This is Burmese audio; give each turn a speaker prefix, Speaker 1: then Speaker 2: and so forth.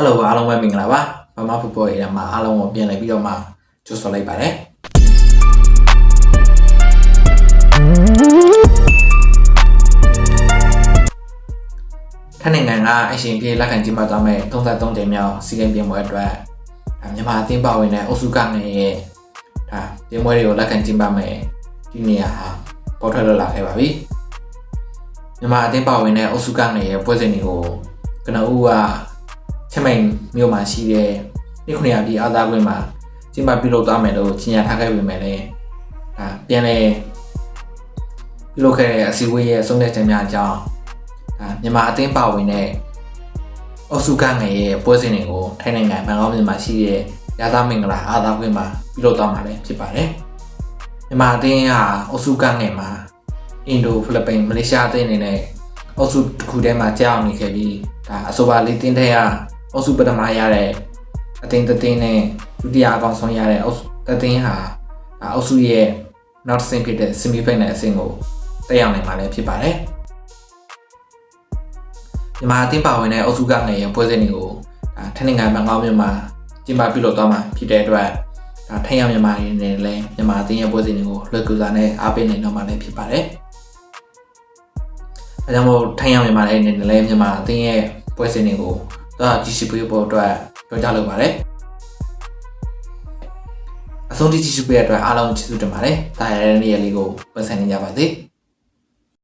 Speaker 1: ဟယ်လိုအားလုံးပဲမင်္ဂလာပါမမဖူပေါ်ရေးမှာအားလုံးကိုပြန်လည်ပြီးတော့မှကြိုဆိုလိုက်ပါတယ်ထန်းနိုင်ငံကအရှင်ပြေလက်ခံကြည့်မှသွားမဲ့33ကြိမ်မြောက်စီကံပြင်ပွဲအတွက်ဒါမြန်မာအသင်းပါဝင်တဲ့အုပ်စုကနေရဲ့ဒါပြင်ပွဲတွေကိုလက်ခံကြည့်မှမဲ့ဒီနေရာဟာပေါ်ထွက်လာခဲ့ပါပြီမြန်မာအသင်းပါဝင်တဲ့အုပ်စုကနေရဲ့ပွဲစဉ်တွေကိုကနဦးက ချက်မိန်မြို့မှာရှိတဲ့နေ့ခုနှစ်ရာပြည်အာသာခွင့်မှာကျင်းပပြုလုပ်သွားမယ်လို့ကြီးညာထားခဲ့ပေမဲ့လည်းဒါပြန်လဲပြုလုပ်ခဲ့တဲ့အစည်းအဝေးရဲ့ဆုံးဖြတ်ချက်များအကြောင်းဒါမြန်မာအသင်းပါဝင်တဲ့အုပ်စုကငယ်ရဲ့ပွဲစဉ်တွေကိုထိုင်းနိုင်ငံဘန်ကောက်မြို့မှာရှိတဲ့ရာသာမင်္ဂလာအာသာခွင့်မှာပြုလုပ်သွားမှာလည်းဖြစ်ပါတယ်မြန်မာအသင်းဟာအုပ်စုကငယ်မှာအင်ဒိုဖိလစ်ပိန်မလေးရှားအသင်းတွေနဲ့အုပ်စုတစ်ခုထဲမှာကြောက်နေခဲ့ပြီးဒါအဆိုပါလေးတင်းထဲက အုပ်စုပထမရတဲ့အသင်းတစ်သင်းနဲ့ဒုတိယအကောင်ဆုံးရတဲ့အုပ်စုတစ်သင်းဟာဒါအုပ်စုရဲ့နောက်တစ်ဆင့်ဖြစ်တဲ့ semi final အဆင့်ကိုတက်ရောက်နိုင်မှာလည်းဖြစ်ပါတယ်မြန်မာအသင်းပါဝင်တဲ့အုပ်စုကငယ်ရဲ့ပွဲစဉ်တွေကိုဒါထိုင်းနိုင်ငံဘန်ကောက်မြို့မှာကျင်းပပြုလုပ်သွားမှာဖြစ်တဲ့အတွက်ဒါထိုင်းရမြန်မာရင်းနဲ့လည်းမြန်မာအသင်းရဲ့ပွဲစဉ်တွေကိုလွယ်ကူစွာနဲ့အားပေးနိုင်တော့မှာလည်းဖြစ်ပါတယ်။အဲကြောင့်မို့ထိုင်းရမြန်မာရဲ့အနေနဲ့လည်းမြန်မာအသင်းရဲ့ပွဲစဉ်တွေကို တော့ကြည့်ရှုပေးဖို့အတွက်ပြောကြားလိုပါတယ်။အဆုံးထိကြည့်ရှုပေးတဲ့အတွက်အားလုံးကျေးဇူးတင်ပါတယ်။ဒါရတဲ့နေ့ရက်လေးကိုပတ်စံနေကြပါစေ။